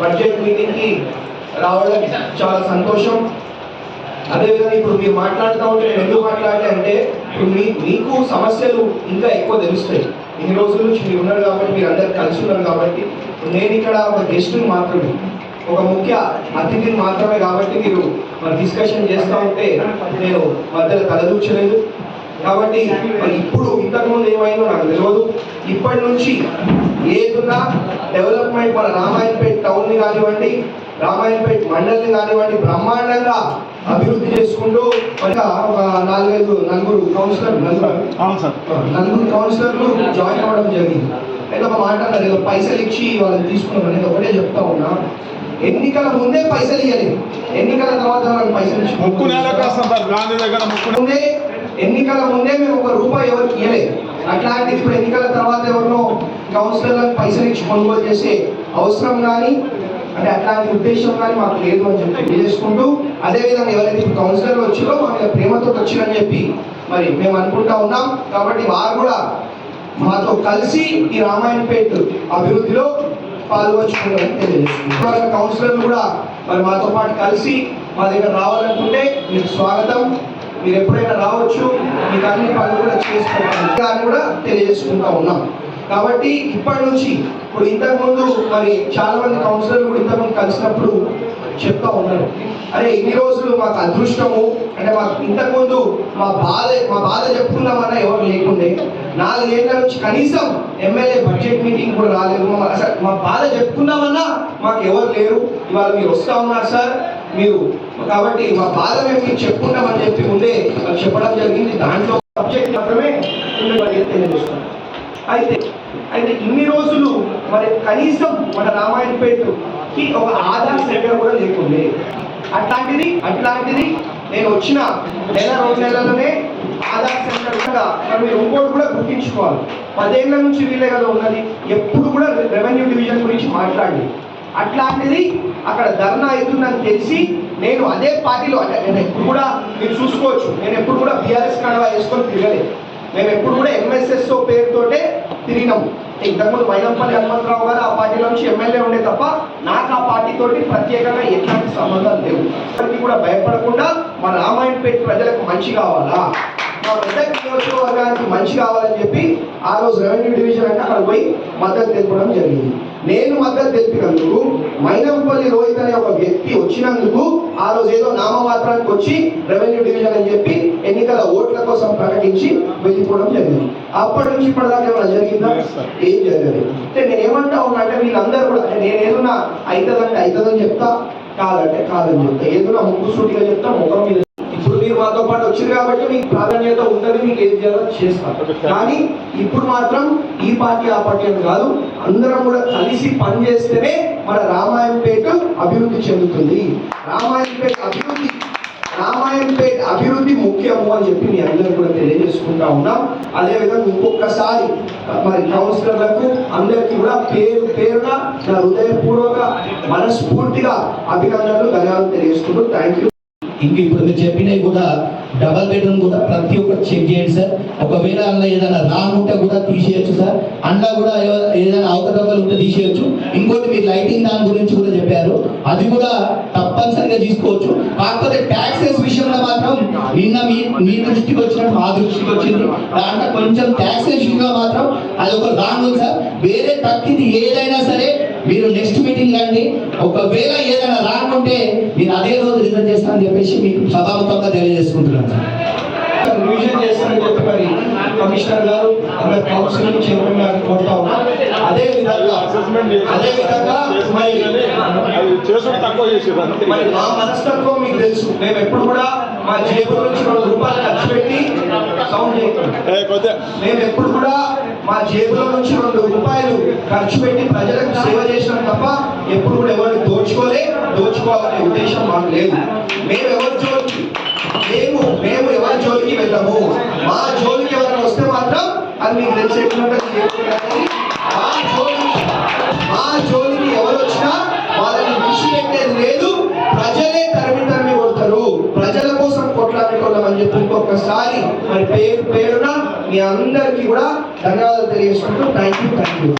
Budget మీటింగ్కి రావడం చాలా సంతోషం. అదేవిధంగా ఇప్పుడు మీరు మాట్లాడుతూ ఉంటే నేను ఎందుకు మాట్లాడాలంటే ఇప్పుడు మీ మీకు సమస్యలు ఇంకా ఎక్కువ తెలుస్తాయి. ఇన్ని రోజుల నుంచి మీరు ఉన్నారు కాబట్టి మీరు అందరు కలిసి ఉన్నారు కాబట్టి నేను ఇక్కడ ఒక గెస్ట్ని మాత్రమే ఒక ముఖ్య అతిథిని మాత్రమే కాబట్టి మీరు మరి డిస్కషన్ చేస్తూ ఉంటే నేను మధ్యలో తలదూర్చలేదు. కాబట్టి మరి ఇప్పుడు ఇంతకుముందు ఏమైందో నాకు తెలియదు ఇప్పటి నుంచి ఏదున్నా డెవలప్మెంట్ మన రామాయణపేట టౌన్ని కానివ్వండి రామాయణపేట మండలిని కానివ్వండి బ్రహ్మాండంగా అభివృద్ధి చేసుకుంటూ ఒక నాలుగైదు నలుగురు కౌన్సిలర్ నలుగురు కౌన్సిలర్లు జాయిన్ అవ్వడం జరిగింది. అయితే ఒక మాట అన్నారు ఏదో పైసలు ఇచ్చి వాళ్ళని తీసుకున్నాం అనేది ఒకటే చెప్తా ఉన్నా. ఎన్నికల ముందే పైసలు ఇవ్వలేదు ఎన్నికల తర్వాత వాళ్ళకి పైసలు ఇచ్చి ముక్కు నేల ముందే ఎన్నికల ముందే మేము ఒక రూపాయి ఎవరికి ఇవ్వలేదు అట్లాంటిది ఇప్పుడు ఎన్నికల తర్వాత ఎవరినో కౌన్సిలర్లకు పైసలు ఇచ్చి కొనుగోలు చేసే అవసరం కానీ అంటే అట్లాంటి ఉద్దేశం కానీ మాకు లేదు అని చెప్పి తెలియజేసుకుంటూ అదేవిధంగా ఎవరైతే ఇప్పుడు కౌన్సిలర్లు వచ్చారో మా మీద ప్రేమతో వచ్చారని చెప్పి మరి మేము అనుకుంటా ఉన్నాం. కాబట్టి వారు కూడా మాతో కలిసి ఈ రామాయణపేట్ అభివృద్ధిలో పాల్గొచ్చుకుంటారని తెలియజేస్తున్నాం కౌన్సిలర్లు కూడా మరి మాతో పాటు కలిసి మా దగ్గర రావాలనుకుంటే మీకు స్వాగతం. మీరు ఎప్పుడైనా రావచ్చు మీకు అన్ని పనులు కూడా చేసుకోవాలి. అని కూడా తెలియజేసుకుంటా ఉన్నాం. కాబట్టి ఇప్పటి నుంచి ఇప్పుడు ఇంతకుముందు మరి చాలా మంది కౌన్సిలర్లు కూడా ఇంతకుముందు కలిసినప్పుడు చెప్తా ఉన్నారు. అరే ఇన్ని రోజులు మాకు అదృష్టము అంటే మాకు ఇంతకుముందు మా బాధ మా బాధ చెప్పుకుందామన్నా ఎవరు లేకుండే నాలుగేళ్ళ నుంచి కనీసం ఎమ్మెల్యే బడ్జెట్ మీటింగ్ కూడా రాలేదు. మా సార్ మా బాధ చెప్పుకుందామన్నా మాకు ఎవరు లేరు. ఇవాళ మీరు వస్తా ఉన్నారు సార్ మీరు. కాబట్టి మా బాధ మేము మీకు చెప్పుకుంటామని చెప్పి ముందే వాళ్ళు చెప్పడం జరిగింది. దాంట్లో సబ్జెక్ట్ మాత్రమే ఉంది అయితే అయితే ఇన్ని రోజులు మరి కనీసం మన రామాయణపేటకి ఒక ఆధార్ సెంటర్ కూడా లేకుండే. అట్లాంటిది అట్లాంటిది నేను వచ్చిన నెల రెండు నెలలోనే ఆధార్ సెంటర్ కూడా మీరు ఇంకోటి కూడా గుర్తించుకోవాలి. పదేళ్ళ నుంచి వీలే కదా ఉన్నది. ఎప్పుడు కూడా రెవెన్యూ డివిజన్ గురించి మాట్లాడి అట్లాంటిది అక్కడ ధర్నా అవుతుందని తెలిసి నేను అదే పార్టీలో అంటే నేను ఎప్పుడు కూడా మీరు చూసుకోవచ్చు నేను ఎప్పుడు కూడా బీఆర్ఎస్ కడవా వేసుకొని తిరగలేదు మేము ఎప్పుడు కూడా ఎంఎస్ఎస్ఓ పేరుతోటే తిరిగినాము. ఇంతకుముందు మైనంపల్లి హనుమంతరావు గారు ఆ పార్టీలో నుంచి ఎమ్మెల్యే ఉండే తప్ప నాకు ఆ పార్టీతోటి ప్రత్యేకంగా ఎట్లాంటి సంబంధాలు లేవు. ఎవరికి కూడా భయపడకుండా మా రామాయణపేట ప్రజలకు మంచి కావాలా? మా మెదక్ నియోజకవర్గానికి మంచి కావాలని చెప్పి ఆ రోజు రెవెన్యూ డివిజన్ అంటే అక్కడ పోయి మద్దతు తెలపడం జరిగింది. నేను మద్దతు తెలిపినందుకు మైనంపల్లి రోహిత్ అనే ఒక వ్యక్తి వచ్చినందుకు ఆ రోజు ఏదో నామమాత్రానికి వచ్చి రెవెన్యూ డివిజన్ అని చెప్పి ఎన్నికల ఓట్ల కోసం ప్రకటించి వెళ్ళిపోవడం జరిగింది. అప్పటి నుంచి ఇప్పటిదాకా ఏమైనా జరిగిందా. ఏం జరగలేదు. అంటే నేను ఏమంటా ఉన్నా అంటే వీళ్ళందరూ కూడా నేను ఏదన్నా అవుతుందంటే అవుతుందని చెప్తా? కాదంటే కాదని చెప్తా. ఏదన్నా ముక్కు సూటిగా చెప్తా ముఖం మీద మీరు మాతో పాటు వచ్చారు కాబట్టి మీకు ప్రాధాన్యత ఉంటుంది మీకు ఏం చేయాలో చేస్తాను. కానీ ఇప్పుడు మాత్రం ఈ పార్టీ ఆ పార్టీ అని కాదు అందరం కూడా కలిసి పనిచేస్తేనే మన రామాయణపేట అభివృద్ధి చెందుతుంది. రామాయణపేట అభివృద్ధి రామాయణపేట అభివృద్ధి ముఖ్యము అని చెప్పి మీ అందరూ కూడా తెలియజేసుకుంటా ఉన్నాం. అదేవిధంగా ఇంకొకసారి మరి కౌన్సిలర్లకు అందరికీ కూడా పేరు పేరున నా హృదయపూర్వక మనస్ఫూర్తిగా అభినందనలు ధన్యవాదాలు తెలియజేసుకుంటూ థ్యాంక్ యూ ఇంక ఇప్పుడు మీరు చెప్పినవి కూడా డబల్ బెడ్రూమ్ కూడా ప్రతి ఒక్కటి చెక్ చేయండి సార్ ఒకవేళ అందులో ఏదైనా రానుంటే ఉంటే కూడా తీసేయచ్చు సార్ అందులో కూడా ఏదైనా అవకతవకలు ఉంటే తీసేయచ్చు. ఇంకోటి మీరు లైటింగ్ దాని గురించి కూడా చెప్పారు. అది కూడా తప్పనిసరిగా తీసుకోవచ్చు. కాకపోతే ట్యాక్సెస్ విషయంలో మాత్రం నిన్న మీ మీ దృష్టికి వచ్చినట్టు మా దృష్టికి వచ్చింది. దాంట్లో కొంచెం ట్యాక్సెస్ విషయంలో మాత్రం అది ఒక రాంగ్ సార్ వేరే తక్కింది ఏదైనా సరే మీరు నెక్స్ట్ మీటింగ్ రండి ఒకవేళ ఏదైనా ఉంటే మీరు అదే రోజు రిజల్ట్ చేస్తానని చెప్పేసి మీకు సభాముఖంగా తెలియజేసుకుంటున్నాను. రివిజన్ చెప్పి మరి కమిషనర్ గారు అందరు కౌన్సిల్ చైర్మన్ గారు కోరుతా ఉన్నాం అదే విధంగా అసెస్మెంట్ అదే విధంగా మరి చేసుడు తక్కువ మరి మా మనస్తత్వం మీకు తెలుసు. మేము ఎప్పుడు కూడా మా జేబుల నుంచి రెండు రూపాయలు ఖర్చు పెట్టి సౌండ్ మేము ఎప్పుడు కూడా మా జేబులో నుంచి రెండు రూపాయలు ఖర్చు పెట్టి ప్రజలకు సేవ చేసినాం తప్ప ఎప్పుడు కూడా ఎవరిని దోచుకోలే దోచుకోవాలనే ఉద్దేశం మాకు లేదు. మేము ఎవరి జోలికి మేము మేము ఎవరి జోలికి వెళ్ళము మా జోలికి ఎవరైనా వస్తే మాత్రం అది మీకు తెలిసేట్లుంటే మా జోలికి మా జోలికి ఎవరు వచ్చినా వాళ్ళని విడిచిపెట్టేది లేదు. ప్రజలే మరి పేరు పేరున మీ అందరికీ కూడా ధన్యవాదాలు తెలియజేసుకుంటూ థ్యాంక్ యూ థ్యాంక్ యూ